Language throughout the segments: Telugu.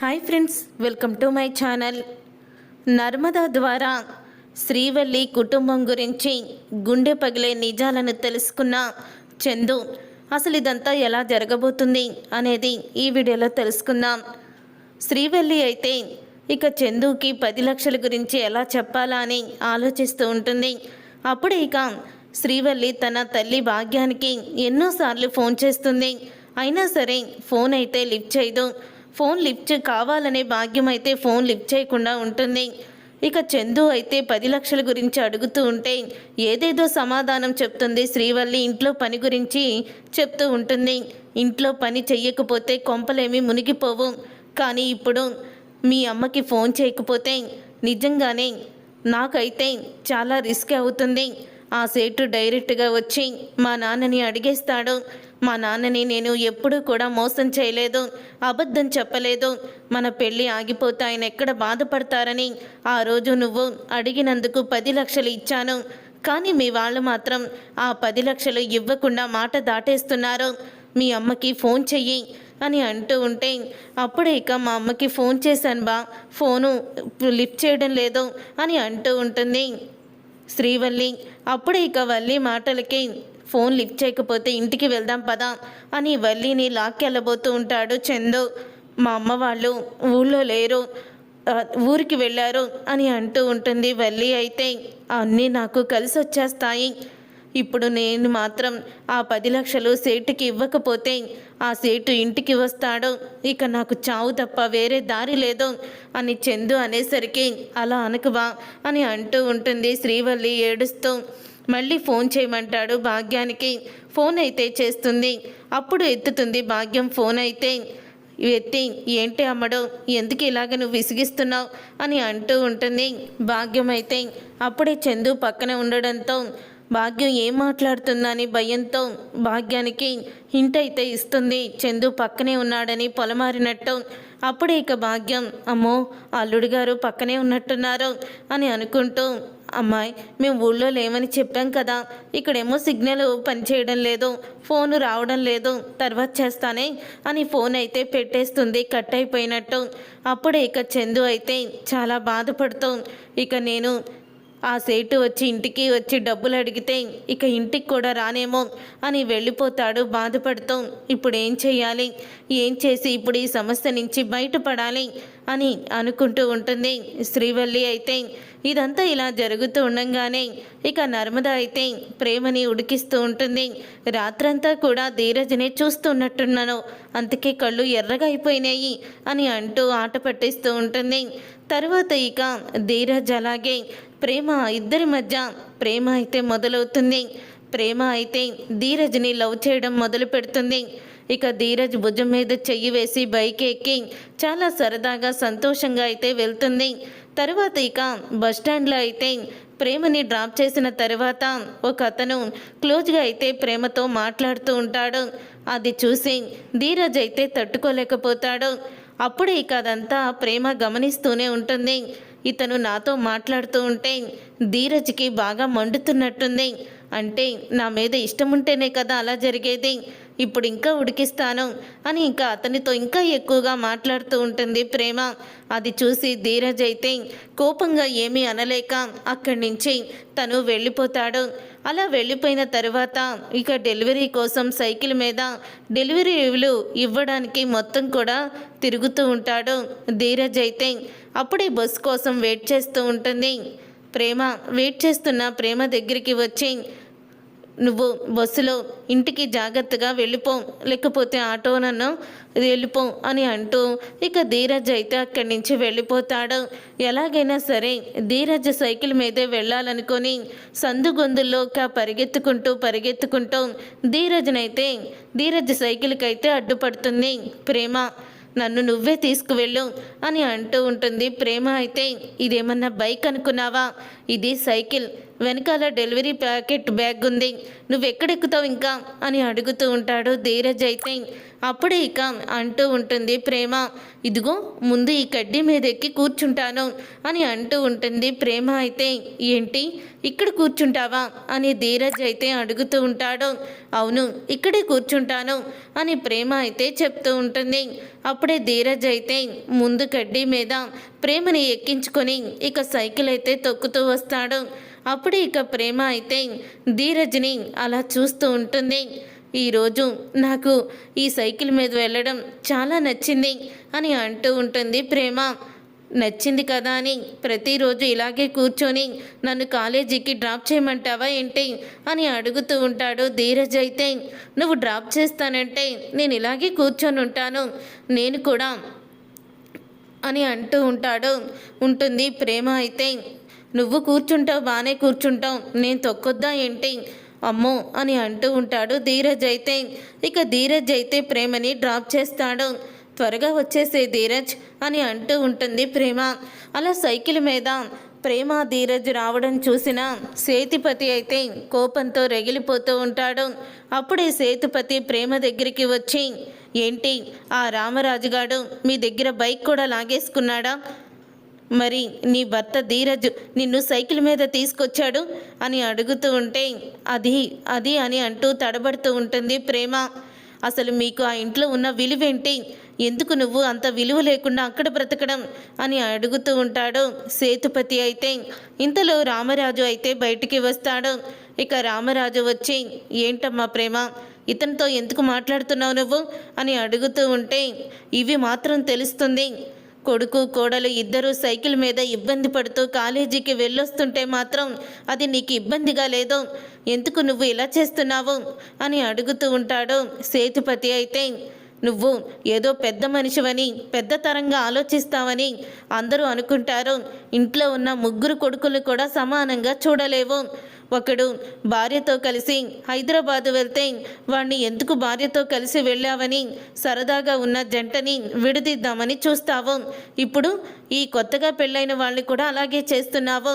Hi friends welcome to my channel Narmada ద్వారా శ్రీవల్లి కుటుంబం గురించి గుండె పగిలే నిజాలను తెలుసుకున్న చందు అసలు ఇదంతా ఎలా జరగబోతుంది? అనేది ఈ వీడియోలో తెలుసుకుందాం. శ్రీవల్లి అయితే ఇక చందుకి పది లక్షల గురించి ఎలా చెప్పాలా అని ఆలోచిస్తూ ఉంటుంది. అప్పుడు ఇక శ్రీవల్లి తన తల్లి భాగ్యానికి ఎన్నోసార్లు ఫోన్ చేస్తుంది. అయినా సరే ఫోన్ అయితే లిఫ్ట్ చేయదు. ఫోన్ లిఫ్ట్ కావాలనే భాగ్యం అయితే ఫోన్ లిఫ్ట్ చేయకుండా ఉంటుంది. ఇక చందు అయితే పది లక్షల గురించి అడుగుతూ ఉంటే ఏదేదో సమాధానం చెప్తుంది శ్రీవల్లి ఇంట్లో పని గురించి చెప్తూ ఉంటుంది. ఇంట్లో పని చెయ్యకపోతే కొంపలేమి మునిగిపోవు. కానీ ఇప్పుడు మీ అమ్మకి ఫోన్ చేయకపోతే నిజంగానే నాకైతే చాలా రిస్క్ అవుతుంది. ఆ సేటు డైరెక్ట్గా వచ్చి మా నాన్నని అడిగేస్తాడు. మా నాన్నని నేను ఎప్పుడూ కూడా మోసం చేయలేదు అబద్ధం చెప్పలేదు. మన పెళ్ళి ఆగిపోతే ఆయన ఎక్కడ బాధపడతారని ఆ రోజు నువ్వు అడిగినందుకు పది లక్షలు ఇచ్చాను. కానీ మీ వాళ్ళు మాత్రం ఆ పది లక్షలు ఇవ్వకుండా మాట దాటేస్తున్నారు. మీ అమ్మకి ఫోన్ చెయ్యి అని అంటూ ఉంటే అప్పుడే ఇక మా అమ్మకి ఫోన్ చేశాను బా ఫోను లిఫ్ట్ చేయడం లేదు అని అంటూ ఉంటుంది. శ్రీవల్లి అప్పుడే ఇక వల్లి మాటలకి ఫోన్ లిఫ్ట్ చేయకపోతే ఇంటికి వెళ్దాం పదా అని వల్లిని లాక్కెళ్ళబోతూ ఉంటాడు చందు. మా అమ్మ వాళ్ళు ఊళ్ళో లేరు ఊరికి వెళ్ళారు అని అంటూ ఉంటుంది వల్లి. అయితే అన్నీ నాకు కలిసి వచ్చేస్తాయి ఇప్పుడు నేను మాత్రం ఆ పది లక్షలు సేటుకి ఇవ్వకపోతే ఆ సేటు ఇంటికి వస్తాడు. ఇక నాకు చావు తప్ప వేరే దారి లేదు అని చందు అనేసరికి అలా అనుకువా అని అంటూ ఉంటుంది శ్రీవల్లి ఏడుస్తూ. మళ్ళీ ఫోన్ చేయమంటాడు భాగ్యానికి. ఫోన్ అయితే చేస్తుంది. అప్పుడు ఎత్తుతుంది భాగ్యం ఫోన్ అయితే. ఎత్తి ఏంటి అమ్మడు ఎందుకు ఇలాగ నువ్వు విసిగిస్తున్నావు? అని అంటూ ఉంటుంది భాగ్యం అయితే. అప్పుడే చందు పక్కన ఉండడంతో భాగ్యం ఏం మాట్లాడుతుందని భయంతో భాగ్యానికి హింట్ అయితే ఇస్తుంది. చందు పక్కనే ఉన్నాడని పొలమారినట్టు. అప్పుడే ఇక భాగ్యం అమ్మో అల్లుడు గారు పక్కనే ఉన్నట్టున్నారు అని అనుకుంటూ అమ్మాయి మేము ఊళ్ళో లేమని చెప్పాం కదా. ఇక్కడేమో సిగ్నల్ పనిచేయడం లేదు ఫోన్ రావడం లేదు తర్వాత చేస్తానే అని ఫోన్ అయితే పెట్టేస్తుంది కట్ అయిపోయినట్టు. అప్పుడే ఇక చందు అయితే చాలా బాధపడుతూ ఇక నేను ఆ సేటు వచ్చి ఇంటికి వచ్చి డబ్బులు అడిగితే ఇక ఇంటికి కూడా రానేమో అని వెళ్ళిపోతాడు బాధపడుతూ. ఇప్పుడు ఏం చేయాలి ఏం చేసి ఇప్పుడు ఈ సమస్య నుంచి బయటపడాలి? అని అనుకుంటూ ఉంటుంది శ్రీవల్లి అయితే. ఇదంతా ఇలా జరుగుతూ ఉండంగానే ఇక నర్మద అయితే ప్రేమని ఉడికిస్తూ ఉంటుంది. రాత్రంతా కూడా ధీరజ్ని చూస్తున్నట్టున్నాను. అందుకే కళ్ళు ఎర్రగా అయిపోయినాయి అని అంటూ ఆట పట్టిస్తూ ఉంటుంది. తర్వాత ఇక ధీరజ్ అలాగే ప్రేమ ఇద్దరి మధ్య ప్రేమ అయితే మొదలవుతుంది. ప్రేమ అయితే ధీరజ్ని లవ్ చేయడం మొదలు పెడుతుంది. ఇక ధీరజ్ భుజం మీద చెయ్యి వేసి బైక్ ఎక్కి చాలా సరదాగా సంతోషంగా అయితే వెళ్తుంది. తర్వాత ఇక బస్ స్టాండ్లో అయితే ప్రేమని డ్రాప్ చేసిన తర్వాత ఒక అతను క్లోజ్గా అయితే ప్రేమతో మాట్లాడుతూ ఉంటాడు. అది చూసి ధీరజ్ అయితే తట్టుకోలేకపోతాడు. అప్పుడు ఇక అదంతా ప్రేమ గమనిస్తూనే ఉంటుంది. ఇతను నాతో మాట్లాడుతూ ఉంటే ధీరజ్కి బాగా మండుతున్నట్టుంది. అంటే నా మీద ఇష్టం ఉంటేనే కదా అలా జరిగేది. ఇప్పుడు ఇంకా ఉడికిస్తాను అని ఇంకా అతనితో ఇంకా ఎక్కువగా మాట్లాడుతూ ఉంటుంది ప్రేమ. అది చూసి ధీరజ్ అయితే కోపంగా ఏమీ అనలేక అక్కడి నుంచి తను వెళ్ళిపోతాడు. అలా వెళ్ళిపోయిన తర్వాత ఇక డెలివరీ కోసం సైకిల్ మీద డెలివరీలు ఇవ్వడానికి మొత్తం కూడా తిరుగుతూ ఉంటాడు ధీరజ్ అయితే. అప్పుడే బస్ కోసం వెయిట్ చేస్తూ ఉంటుంది. ప్రేమ వెయిట్ చేస్తున్న ప్రేమ దగ్గరికి వచ్చి నువ్వు బస్సులో ఇంటికి జాగ్రత్తగా వెళ్ళిపో లేకపోతే ఆటో నన్ను వెళ్ళిపో అని అంటూ ఇక ధీరజ్ అయితే అక్కడి నుంచి వెళ్ళిపోతాడు. ఎలాగైనా సరే ధీరజ్ సైకిల్ మీదే వెళ్ళాలనుకొని సందుగొందుల్లోక పరిగెత్తుకుంటూ పరిగెత్తుకుంటూ ధీరజ్నైతే ధీరజ్ సైకిల్కి అయితే అడ్డుపడుతుంది. ప్రేమ నన్ను నువ్వే తీసుకువెళ్ళు అని అంటూ ఉంటుంది. ప్రేమ అయితే ఇదేమన్నా బైక్ అనుకున్నావా? ఇది సైకిల్. వెనకాల డెలివరీ ప్యాకెట్ బ్యాగ్ ఉంది. నువ్వు ఎక్కడెక్కుతావు ఇంకా? అని అడుగుతూ ఉంటాడు ధీరజ్ అయితే. అప్పుడే ఇక అంటూ ఉంటుంది ప్రేమ ఇదిగో ముందు ఈ కడ్డీ మీద ఎక్కి కూర్చుంటాను అని అంటూ ఉంటుంది ప్రేమ అయితే. ఏంటి? ఇక్కడ కూర్చుంటావా? అని ధీరజ్ అయితే అడుగుతూ ఉంటాడు. అవును ఇక్కడే కూర్చుంటాను అని ప్రేమ అయితే చెప్తూ ఉంటుంది. అప్పుడే ధీరజ్ అయితే ముందు కడ్డీ మీద ప్రేమని ఎక్కించుకొని ఇక సైకిల్ అయితే తొక్కుతూ వస్తాడు. అప్పుడు ఇక ప్రేమ అయితే ధీరజ్ని అలా చూస్తూ ఉంటుంది. ఈరోజు నాకు ఈ సైకిల్ మీద వెళ్ళడం చాలా నచ్చింది అని అంటూ ఉంటుంది ప్రేమ. నచ్చింది కదా అని ప్రతిరోజు ఇలాగే కూర్చొని నన్ను కాలేజీకి డ్రాప్ చేయమంటావా ఏంటి అని అడుగుతూ ఉంటాడు ధీరజ్ అయితే. నువ్వు డ్రాప్ చేస్తానంటే నేను ఇలాగే కూర్చొని ఉంటాను. నేను కూడా అని అంటూ ఉంటాడు. ఉంటుంది ప్రేమ అయితే. నువ్వు కూర్చుంటావు బాగానే కూర్చుంటావు నేను తొక్కొద్దా ఏంటి? అమ్మో అని అంటూ ఉంటాడు ధీరజ్ అయితే. ఇక ధీరజ్ అయితే ప్రేమని డ్రాప్ చేస్తాడు. త్వరగా వచ్చేసే ధీరజ్ అని అంటూ ఉంటుంది ప్రేమ. అలా సైకిల్ మీద ప్రేమ ధీరజ్ రావడం చూసిన సేతుపతి అయితే కోపంతో రగిలిపోతూ ఉంటాడు. అప్పుడే సేతుపతి ప్రేమ దగ్గరికి వచ్చి ఏంటి? ఆ రామరాజుగాడు మీ దగ్గర బైక్ కూడా లాగేసుకున్నాడా? మరి నీ భర్త ధీరజ్ నిన్ను సైకిల్ మీద తీసుకొచ్చాడు? అని అడుగుతూ ఉంటే అది అది అని అంటూ తడబడుతూ ఉంటుంది ప్రేమ. అసలు మీకు ఆ ఇంట్లో ఉన్న విలువేంటి? ఎందుకు నువ్వు అంత విలువ లేకుండా అక్కడ బ్రతకడం? అని అడుగుతూ ఉంటాడు సేతుపతి అయితే. ఇంతలో రామరాజు అయితే బయటికి వస్తాడు. ఇక రామరాజు వచ్చి ఏంటమ్మా ప్రేమ? ఇతనితో ఎందుకు మాట్లాడుతున్నావు నువ్వు? అని అడుగుతూ ఉంటే ఇవి మాత్రం తెలుస్తుంది. కొడుకు కోడలు ఇద్దరూ సైకిల్ మీద ఇబ్బంది పడుతూ కాలేజీకి వెళ్ళొస్తుంటే మాత్రం అది నీకు ఇబ్బందిగా లేదు. ఎందుకు నువ్వు ఇలా చేస్తున్నావు? అని అడుగుతూ ఉంటాడు సేతుపతి అయితే. నువ్వు ఏదో పెద్ద మనిషివని పెద్ద తరంగా ఆలోచిస్తావని అందరూ అనుకుంటారు. ఇంట్లో ఉన్న ముగ్గురు కొడుకులు కూడా సమానంగా చూడలేవు. ఒకడు భార్యతో కలిసి హైదరాబాద్ వెళ్తే వాణ్ణి ఎందుకు భార్యతో కలిసి వెళ్ళావని సరదాగా ఉన్న జంటని విడదీద్దామని చూస్తావు. ఇప్పుడు ఈ కొత్తగా పెళ్ళైన వాళ్ళని కూడా అలాగే చేస్తున్నావు.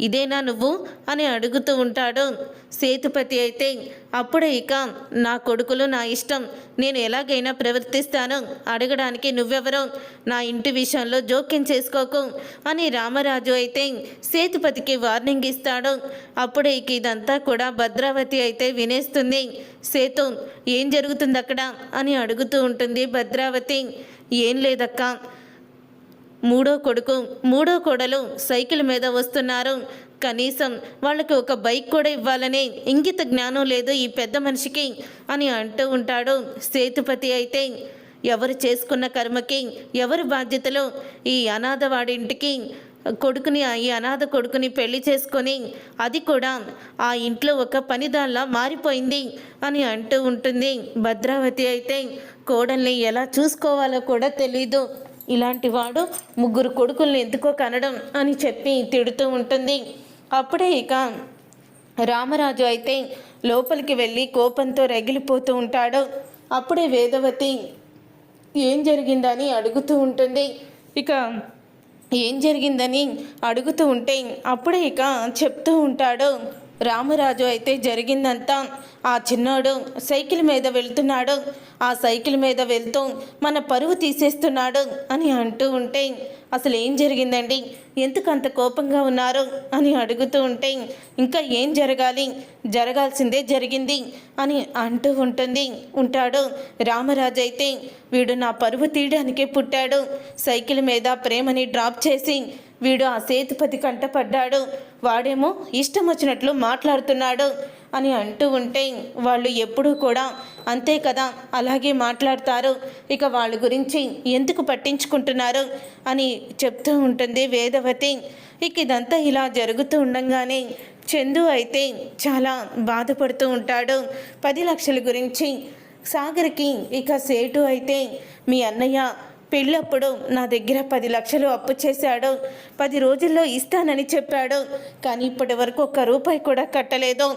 ఇదేనా నువ్వు? అని అడుగుతూ ఉంటాడు. సేతుపతి అయితే అప్పుడే ఇక నా కొడుకులు నా ఇష్టం. నేను ఎలాగైనా ప్రవర్తిస్తాను. అడగడానికి నువ్వెవరో? నా ఇంటి విషయంలో జోక్యం చేసుకోకు. అని రామరాజు అయితే సేతుపతికి వార్నింగ్ ఇస్తాడు. అప్పుడే ఇక ఇదంతా కూడా భద్రావతి అయితే వినేస్తుంది. సేతు ఏం జరుగుతుంది అక్కడ అని అడుగుతూ ఉంటుంది భద్రావతి. ఏం లేదక్క. మూడో కొడుకు మూడో కోడలు సైకిల్ మీద వస్తున్నారు. కనీసం వాళ్ళకి ఒక బైక్ కూడా ఇవ్వాలనే ఇంగిత జ్ఞానం లేదు ఈ పెద్ద మనిషికి అని అంటూ ఉంటాడు. సేతుపతి అయితే ఎవరు చేసుకున్న కర్మకి ఎవరు బాధ్యతలు ఈ అనాథ వాడింటికి కొడుకుని ఈ అనాథ కొడుకుని పెళ్ళి చేసుకొని అది కూడా ఆ ఇంట్లో ఒక పనిదాల్లా మారిపోయింది అని అంటూ ఉంటుంది. భద్రావతి అయితే కోడల్ని ఎలా చూసుకోవాలో కూడా తెలీదు. ఇలాంటి వాడు ముగ్గురు కొడుకుల్ని ఎందుకో కనడం అని చెప్పి తిడుతూ ఉంటుంది. అప్పుడే ఇక రామరాజు అయితే లోపలికి వెళ్ళి కోపంతో రగిలిపోతూ ఉంటాడు. అప్పుడే వేదవతి ఏం జరిగిందని అడుగుతూ ఉంటుంది. ఇక ఏం జరిగిందని అడుగుతూ ఉంటే అప్పుడే ఇక చెప్తూ ఉంటాడు. రామరాజు అయితే జరిగిందంతా. ఆ చిన్నోడు సైకిల్ మీద వెళ్తున్నాడు. ఆ సైకిల్ మీద వెళ్తూ మన పరువు తీసేస్తున్నాడు అని అంటూ ఉంటే అసలు ఏం జరిగిందండి? ఎందుకు అంత కోపంగా ఉన్నారు? అని అడుగుతూ ఉంటే ఇంకా ఏం జరగాలి? జరగాల్సిందే జరిగింది అని అంటూ ఉంటుంది. ఉంటాడు రామరాజు అయితే వీడు నా పరువు తీయడానికే పుట్టాడు. సైకిల్ మీద ప్రేమని డ్రాప్ చేసి వీడు ఆ సేతుపతి కంటపడ్డాడు. వాడేమో ఇష్టం వచ్చినట్లు మాట్లాడుతున్నాడు అని అంటూ ఉంటే వాళ్ళు ఎప్పుడూ కూడా అంతే కదా అలాగే మాట్లాడతారు. ఇక వాళ్ళ గురించి ఎందుకు పట్టించుకుంటున్నారు అని చెప్తూ ఉంటుంది వేదవతి. ఇక ఇదంతా ఇలా జరుగుతూ ఉండంగానే చందు అయితే చాలా బాధపడుతూ ఉంటాడు. పది లక్షల గురించి సాగర్కి ఇక సేటు అయితే మీ అన్నయ్య పెళ్ళప్పుడు నా దగ్గర పది లక్షలు అప్పు చేశాడు. పది రోజుల్లో ఇస్తానని చెప్పాడు. కానీ ఇప్పటి వరకు ఒక్క రూపాయి కూడా కట్టలేదు.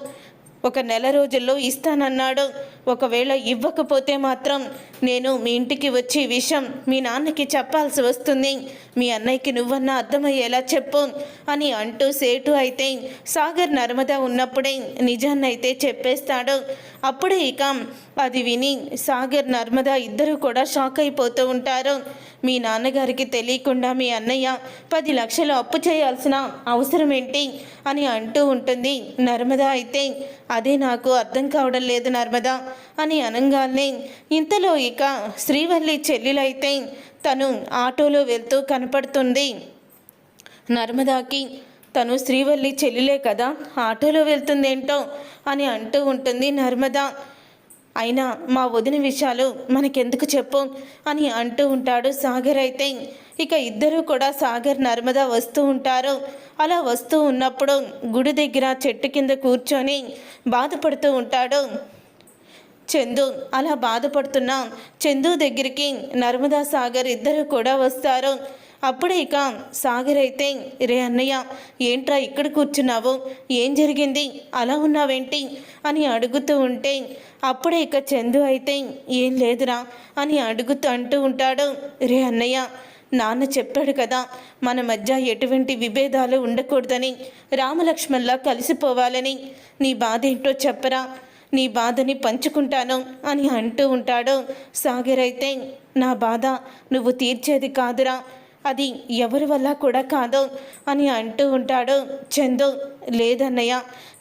ఒక నెల రోజుల్లో ఇస్తానన్నాడు. ఒకవేళ ఇవ్వకపోతే మాత్రం నేను మీ ఇంటికి వచ్చి విషయం మీ నాన్నకి చెప్పాల్సి వస్తుంది. మీ అన్నయ్యకి నువ్వన్నా అర్థమయ్యేలా చెప్పు అని అంటూ సేటు అయితే సాగర్ నర్మద ఉన్నప్పుడే నిజాన్నైతే చెప్పేస్తాడు. అప్పుడే ఇక అది విని సాగర్ నర్మద ఇద్దరు కూడా షాక్ అయిపోతూ ఉంటారు. మీ నాన్నగారికి తెలియకుండా మీ అన్నయ్య పది లక్షలు అప్పు చేయాల్సిన అవసరం ఏంటి అని అంటూ ఉంటుంది. నర్మద అయితే అదే నాకు అర్థం కావడం లేదు నర్మద అని అనగానే ఇంతలో ఇక శ్రీవల్లి చెల్లెలైతే తను ఆటోలో వెళ్తూ కనపడుతుంది. నర్మదాకి తను శ్రీవల్లి చెల్లిలే కదా ఆటోలో వెళ్తుందేంటో అని అంటూ ఉంటుంది నర్మద. అయినా మా వదిన విషయాలు మనకెందుకు చెప్పు అని అంటూ ఉంటాడు సాగర్ అయితే. ఇక ఇద్దరూ కూడా సాగర్ నర్మద వస్తూ ఉంటారు. అలా వస్తూ ఉన్నప్పుడు గుడి దగ్గర చెట్టు కింద కూర్చొని బాధపడుతూ ఉంటాడు. చందు అలా బాధపడుతున్న చందు దగ్గరికి నర్మదా సాగర్ ఇద్దరు కూడా వస్తారు. అప్పుడే ఇక సాగర్ అయితే రే అన్నయ్య ఏంట్రా ఇక్కడ కూర్చున్నావు? ఏం జరిగింది? అలా ఉన్నావేంటి? అని అడుగుతూ ఉంటే అప్పుడే ఇక చందు అయితే ఏం లేదురా అని అడుగుతూ అంటూ ఉంటాడు. రే అన్నయ్య నాన్న చెప్పాడు కదా మన మధ్య ఎటువంటి విభేదాలు ఉండకూడదని రామలక్ష్మణ్లా కలిసిపోవాలని. నీ బాధ ఏంటో చెప్పరా? నీ బాధని పంచుకుంటాను అని అంటూ ఉంటాడు. సాగర్ అయితే నా బాధ నువ్వు తీర్చేది కాదురా. అది ఎవరి వల్ల కూడా కాదు అని అంటూ ఉంటాడు. చందు లేదన్నయ్య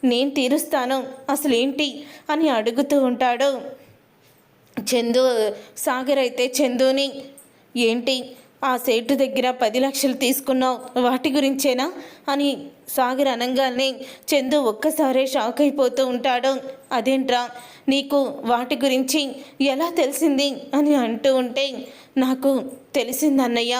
నేను తీరుస్తాను అసలేంటి అని అడుగుతూ ఉంటాడు. చందు సాగర్ అయితే చందుని ఏంటి ఆ సేటు దగ్గర పది లక్షలు తీసుకున్నావు వాటి గురించేనా అని సాగర్ అనగానే చందు ఒక్కసారే షాక్ అయిపోతూ ఉంటాడు. అదేంట్రా నీకు వాటి గురించి ఎలా తెలిసింది అని అంటూ ఉంటే నాకు తెలిసిందన్నయ్య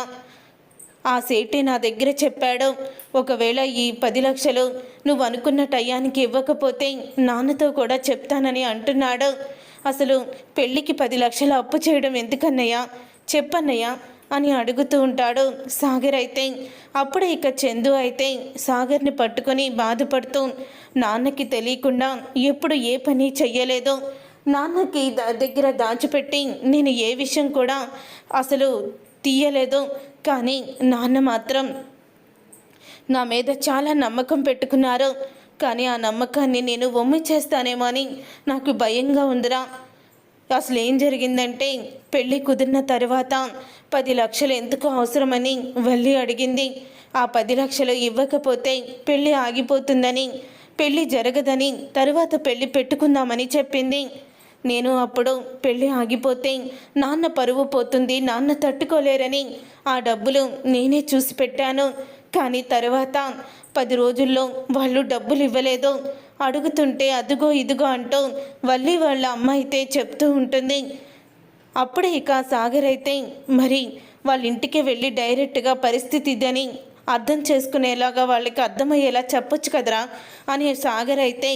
ఆ సేటే నా దగ్గర చెప్పాడు. ఒకవేళ ఈ పది లక్షలు నువ్వు అనుకున్న టయానికి ఇవ్వకపోతే నాన్నతో కూడా చెప్తానని అంటున్నాడు. అసలు పెళ్ళికి పది లక్షలు అప్పు చేయడం ఎందుకన్నయ్యా? చెప్పన్నయ్యా అని అడుగుతూ ఉంటాడు. సాగర్ అయితే అప్పుడే ఇక చందు అయితే సాగర్ని పట్టుకొని బాధపడుతూ నాన్నకి తెలియకుండా ఎప్పుడు ఏ పని చెయ్యలేదు. నాన్నకి దగ్గర దాచిపెట్టి నేను ఏ విషయం కూడా అసలు తీయలేదు. కానీ నాన్న మాత్రం నా మీద చాలా నమ్మకం పెట్టుకున్నారు. కానీ ఆ నమ్మకాన్ని నేను వమ్మి చేస్తానేమో అని నాకు భయంగా ఉందిరా. అసలు ఏం జరిగిందంటే పెళ్ళి కుదిరిన తర్వాత పది లక్షలు ఎందుకు అవసరమని వెళ్ళి అడిగింది. ఆ పది లక్షలు ఇవ్వకపోతే పెళ్ళి ఆగిపోతుందని పెళ్ళి జరగదని తరువాత పెళ్ళి పెట్టుకుందామని చెప్పింది. నేను అప్పుడు పెళ్ళి ఆగిపోతే నాన్న పరువు పోతుంది నాన్న తట్టుకోలేరని ఆ డబ్బులు నేనే చూసి పెట్టాను. కానీ తర్వాత పది రోజుల్లో వాళ్ళు డబ్బులు ఇవ్వలేదు. అడుగుతుంటే అదుగో ఇదిగో అంటూ వల్లి వాళ్ళ అమ్మ అయితే చెప్తూ ఉంటుంది. అప్పుడే ఇక సాగర్ అయితే మరి వాళ్ళ ఇంటికి వెళ్ళి డైరెక్ట్గా పరిస్థితి ఇదని అర్థం చేసుకునేలాగా వాళ్ళకి అర్థమయ్యేలా చెప్పొచ్చు కదరా అని సాగర్ అయితే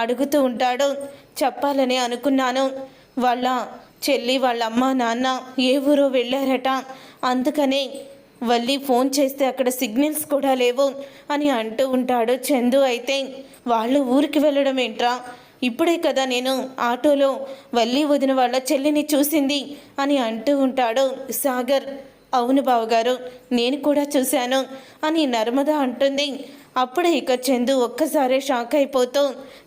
అడుగుతూ ఉంటాడు. చెప్పాలని అనుకున్నాను. వాళ్ళ చెల్లి వాళ్ళ అమ్మ నాన్న ఏ ఊరో వెళ్ళారట. అందుకనే వల్లి ఫోన్ చేస్తే అక్కడ సిగ్నల్స్ కూడా లేవు అని అంటూ ఉంటాడు చందు అయితే. వాళ్ళు ఊరికి వెళ్ళడం ఏంట్రా? ఇప్పుడే కదా నేను ఆటోలో వల్లి వదిన వాళ్ళ చెల్లిని చూసింది అని అంటూ ఉంటాడు సాగర్. అవును బావగారు నేను కూడా చూశాను అని నర్మద అంటుంది. అప్పుడే ఇక చందు ఒక్కసారే షాక్ అయిపోతూ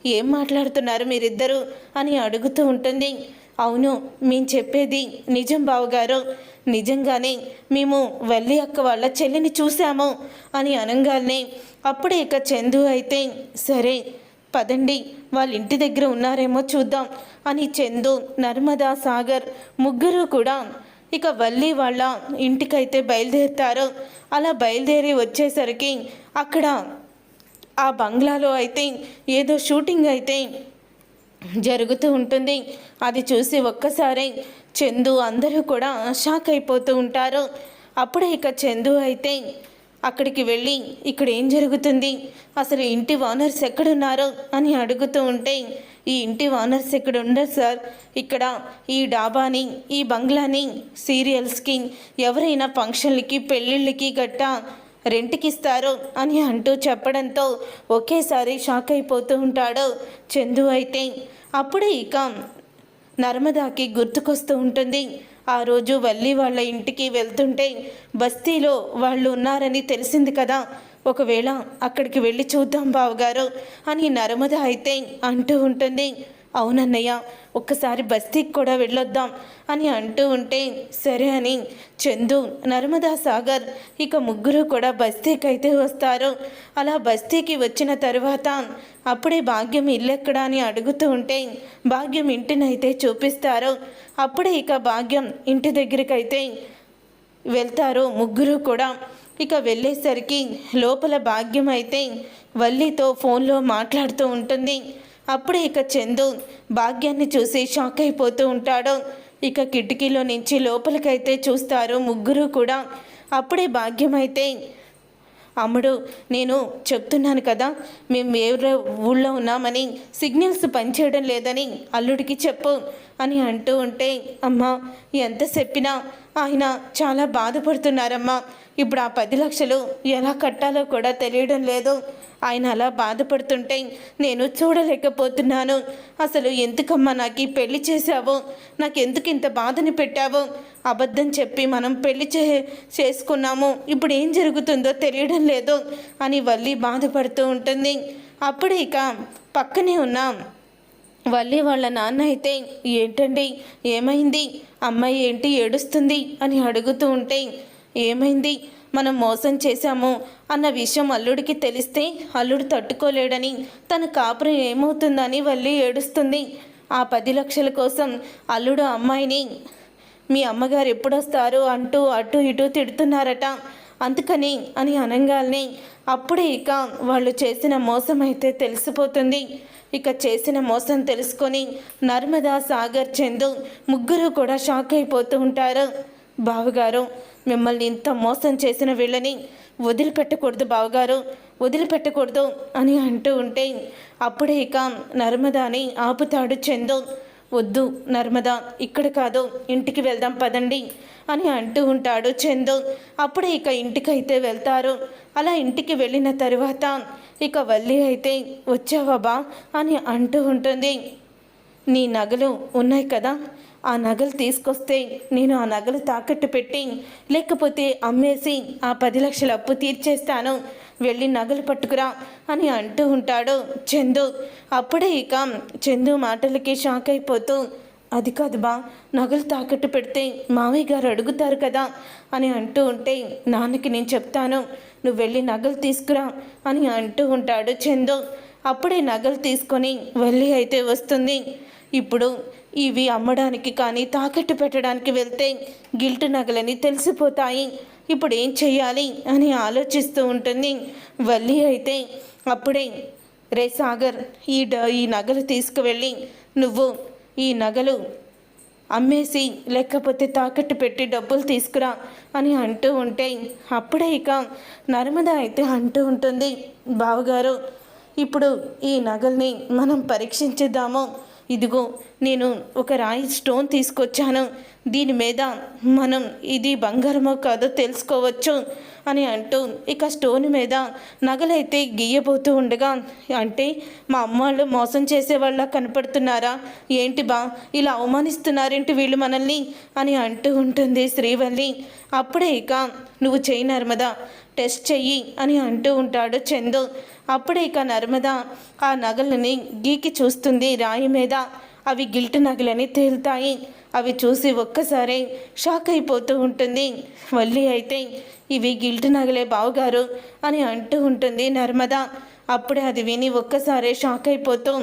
ఏం మాట్లాడుతున్నారు మీరిద్దరూ? అని అడుగుతూ ఉంటుంది. అవును మేము చెప్పేది నిజం బావగారు. నిజంగానే మేము వెళ్ళి అక్క వాళ్ళ చెల్లిని చూసాము అని అనగానే అప్పుడే ఇక చందు అయితే సరే పదండి వాళ్ళ ఇంటి దగ్గర ఉన్నారేమో చూద్దాం అని చందు నర్మదా సాగర్ ముగ్గురు కూడా ఇక వల్లి వాళ్ళ ఇంటికైతే బయలుదేరుతారు. అలా బయలుదేరి వచ్చేసరికి అక్కడ ఆ బంగ్లాలో అయితే ఏదో షూటింగ్ అయితే జరుగుతూ ఉంటుంది. అది చూసి ఒక్కసారి చందు అందరూ కూడా షాక్ అయిపోతూ ఉంటారు. అప్పుడే ఇక చందు అయితే అక్కడికి వెళ్ళి ఇక్కడ ఏం జరుగుతుంది? అసలు ఇంటి ఓనర్స్ ఎక్కడున్నారు? అని అడుగుతూ ఉంటే ఈ ఇంటి ఓనర్స్ ఇక్కడ ఉండరు సార్. ఇక్కడ ఈ డాబాని ఈ బంగ్లాని సీరియల్స్కి ఎవరైనా ఫంక్షన్లకి పెళ్ళిళ్ళకి గట్టా రెంట్కి ఇస్తారు అని అంటూ చెప్పడంతో ఒకేసారి షాక్ అయిపోతూ ఉంటాడు చందు అయితే. అప్పుడే ఇక నర్మదాకి గుర్తుకొస్తూ ఉంటుంది. ఆ రోజు వల్లి వాళ్ళ ఇంటికి వెళ్తుంటే బస్తీలో వాళ్ళు ఉన్నారని తెలిసింది కదా. ఒకవేళ అక్కడికి వెళ్ళి చూద్దాం బావగారు అని నర్మద అయితే అంటూ ఉంటుంది. అవునన్నయ్య ఒక్కసారి బస్తీకి కూడా వెళ్ళొద్దాం అని అంటూ ఉంటే సరే అని చందు నర్మదా సాగర్ ఇక ముగ్గురు కూడా బస్తీకి అయితే వస్తారు. అలా బస్తీకి వచ్చిన తర్వాత అప్పుడే భాగ్యం ఇల్లెక్కడా అని అడుగుతూ ఉంటే భాగ్యం ఇంటినైతే చూపిస్తారు. అప్పుడే ఇక భాగ్యం ఇంటి దగ్గరికైతే వెళ్తారు ముగ్గురు కూడా. ఇక వెళ్ళేసరికి లోపల భాగ్యం అయితే వల్లితో ఫోన్లో మాట్లాడుతూ ఉంటుంది. అప్పుడే ఇక చందు భాగ్యాన్ని చూసి షాక్ అయిపోతూ ఉంటాడు. ఇక కిటికీలో నుంచి లోపలికైతే చూస్తారు ముగ్గురు కూడా. అప్పుడే భాగ్యం అయితే అమ్ముడు నేను చెప్తున్నాను కదా మేము వేరే ఊళ్ళో ఉన్నామని సిగ్నల్స్ పనిచేయడం లేదని అల్లుడికి చెప్పు అని అంటూ ఉంటే అమ్మ ఎంత చెప్పినా ఆయన చాలా బాధపడుతున్నారమ్మా. ఇప్పుడు ఆ పది లక్షలు ఎలా కట్టాలో కూడా తెలియడం లేదు. ఆయన అలా బాధపడుతుంటే నేను చూడలేకపోతున్నాను. అసలు ఎందుకమ్మా నాకు ఈ పెళ్ళి చేశావు? నాకెందుకు ఇంత బాధని పెట్టావు? అబద్ధం చెప్పి మనం పెళ్ళి చే చేసుకున్నాము. ఇప్పుడు ఏం జరుగుతుందో తెలియడం లేదు అని వల్లి బాధపడుతూ ఉంటుంది. అప్పుడు ఇక పక్కనే ఉన్నాం వల్లి వాళ్ళ నాన్న అయితే ఏంటండి? ఏమైంది? అమ్మాయి ఏంటి ఏడుస్తుంది? అని అడుగుతూ ఉంటే ఏమైంది? మనం మోసం చేశాము అన్న విషయం అల్లుడికి తెలిస్తే అల్లుడు తట్టుకోలేడని తన కాపురం ఏమవుతుందని వల్లి ఏడుస్తుంది. ఆ పది లక్షల కోసం అల్లుడు అమ్మాయిని మీ అమ్మగారు ఎప్పుడొస్తారు? అంటూ అటు ఇటు తిడుతున్నారట. అందుకని అని అనగానే అప్పుడే ఇక వాళ్ళు చేసిన మోసం అయితే తెలిసిపోతుంది. ఇక చేసిన మోసం తెలుసుకొని నర్మదా సాగర్ చందు ముగ్గురు కూడా షాక్ అయిపోతూ ఉంటారు. బావగారు మిమ్మల్ని ఇంత మోసం చేసిన వీళ్ళని వదిలిపెట్టకూడదు బావగారు. వదిలిపెట్టకూడదు అని అంటూ ఉంటే అప్పుడే ఇక నర్మదాని ఆపుతాడు చందు. వద్దు నర్మదా ఇక్కడ కాదు ఇంటికి వెళ్దాం పదండి అని అంటూ ఉంటాడు చందు. అప్పుడే ఇక ఇంటికైతే వెళ్తారు. అలా ఇంటికి వెళ్ళిన తరువాత ఇక వల్లి అయితే వచ్చావా బా? అని అంటూ ఉంటుంది. నీ నగలు ఉన్నాయి కదా ఆ నగలు తీసుకొస్తే నేను ఆ నగలు తాకట్టు పెట్టి లేకపోతే అమ్మేసి ఆ పది లక్షల అప్పు తీర్చేస్తాను. వెళ్ళి నగలు పట్టుకురా అని అంటూ ఉంటాడు చందు. అప్పుడే ఇక చందు మాటలకి షాక్ అయిపోతూ అది కాదు బా నగలు తాకట్టు పెడితే మావయ్య గారు అడుగుతారు కదా అని అంటూ ఉంటే నాన్నకి నేను చెప్తాను నువ్వు వెళ్ళి నగలు తీసుకురా అని అంటూ ఉంటాడు చందు. అప్పుడే నగలు తీసుకొని వెళ్ళి అయితే వస్తుంది. ఇప్పుడు ఇవి అమ్మడానికి కానీ తాకట్టు పెట్టడానికి వెళ్తే గిల్ట్ నగలని తెలిసిపోతాయి. ఇప్పుడు ఏం చెయ్యాలి అని ఆలోచిస్తూ ఉంటుంది. వల్లి అయితే అప్పుడే రే సాగర్ ఈ డ ఈ నగలు తీసుకువెళ్ళి నువ్వు ఈ నగలు అమ్మేసి లేకపోతే తాకట్టు పెట్టి డబ్బులు తీసుకురా అని అంటూ ఉంటే అప్పుడే ఇక నర్మద అయితే అంటూ ఉంటుంది బావగారు ఇప్పుడు ఈ నగల్ని మనం పరీక్షించిద్దాము. ఇదిగో నేను ఒక రాయి స్టోన్ తీసుకొచ్చాను. దీని మీద మనం ఇది బంగారమో కాదో తెలుసుకోవచ్చు. అని అంటూ ఇక స్టోన్ మీద నగలైతే గీయబోతూ ఉండగా అంటే మా అమ్మాళ్ళు మోసం చేసేవాళ్ళ కనపడుతున్నారా? ఏంటి బా ఇలా అవమానిస్తున్నారేంటి వీళ్ళు మనల్ని? అని అంటూ ఉంటుంది శ్రీవల్లి. అప్పుడే ఇక నువ్వు చేయి నర్మదా టెస్ట్ చెయ్యి అని అంటూ ఉంటాడు చందు. అప్పుడే ఇక నర్మద ఆ నగలని గీకి చూస్తుంది రాయి మీద. అవి గిల్ట్ నగలని తేలుతాయి. అవి చూసి ఒక్కసారే షాక్ అయిపోతూ ఉంటుంది. వల్లి అయితే ఇవి గిల్ట్ నగలే బావుగారు అని అంటూ ఉంటుంది నర్మద. అప్పుడే అది విని ఒక్కసారే షాక్ అయిపోతూ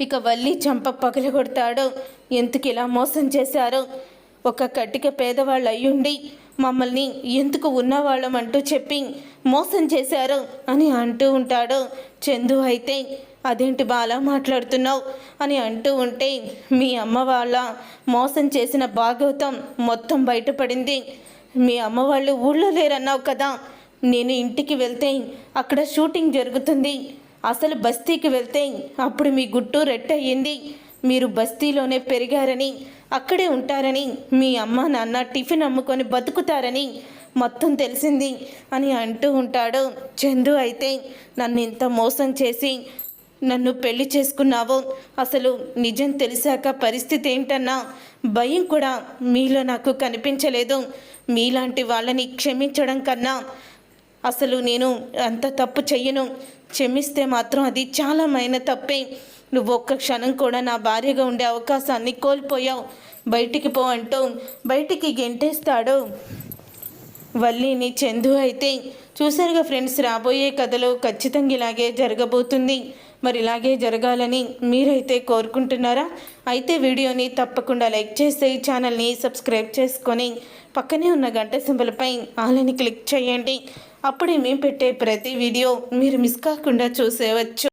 ఇక వల్లి చంప పగలగొడతాడు. ఎందుకు ఇలా మోసం చేశారు? ఒక కట్టిక పేదవాళ్ళు అయ్యుండి మమ్మల్ని ఎందుకు ఉన్నవాళ్ళం అంటూ చెప్పి మోసం చేశారు అని అంటూ ఉంటాడు. చందు అయితే అదేంటి బాలా మాట్లాడుతున్నావు? అని అంటూ ఉంటే మీ అమ్మ వాళ్ళ మోసం చేసిన భాగవతం మొత్తం బయటపడింది. మీ అమ్మ వాళ్ళు ఊళ్ళో లేరన్నావు కదా. నేను ఇంటికి వెళ్తే అక్కడ షూటింగ్ జరుగుతుంది. అసలు బస్తీకి వెళ్తే అప్పుడు మీ గుట్టు రెట్టయింది మీరు బస్తీలోనే పెరిగారని అక్కడే ఉంటారని మీ అమ్మ నాన్న టిఫిన్ అమ్ముకొని బతుకుతారని మొత్తం తెలిసింది అని అంటూ ఉంటాడు. చందు అయితే నన్ను ఇంత మోసం చేసి నన్ను పెళ్ళి చేసుకున్నావో. అసలు నిజం తెలిసాక పరిస్థితి ఏంటన్నా భయం కూడా మీలో నాకు కనిపించలేదు. మీలాంటి వాళ్ళని క్షమించడం కన్నా అసలు నేను అంత తప్పు చెయ్యను. క్షమిస్తే మాత్రం అది చాలా మైన తప్పే. నువ్వు ఒక్క క్షణం కూడా నా భార్యగా ఉండే అవకాశాన్ని కోల్పోయావు. బయటికి పో అంటూ బయటికి గెంటేస్తాడు వల్లిని చందు అయితే చూసారుగా ఫ్రెండ్స్ రాబోయే కథలో ఖచ్చితంగా ఇలాగే జరగబోతుంది. మరి ఇలాగే జరగాలని మీరైతే కోరుకుంటున్నారా? అయితే వీడియోని తప్పకుండా లైక్ చేసి ఛానల్ని సబ్స్క్రైబ్ చేసుకొని పక్కనే ఉన్న గంట సింబల్పై ఆలని క్లిక్ చేయండి. అప్పుడే మేము పెట్టే ప్రతి వీడియో మీరు మిస్ కాకుండా చూసేవచ్చు.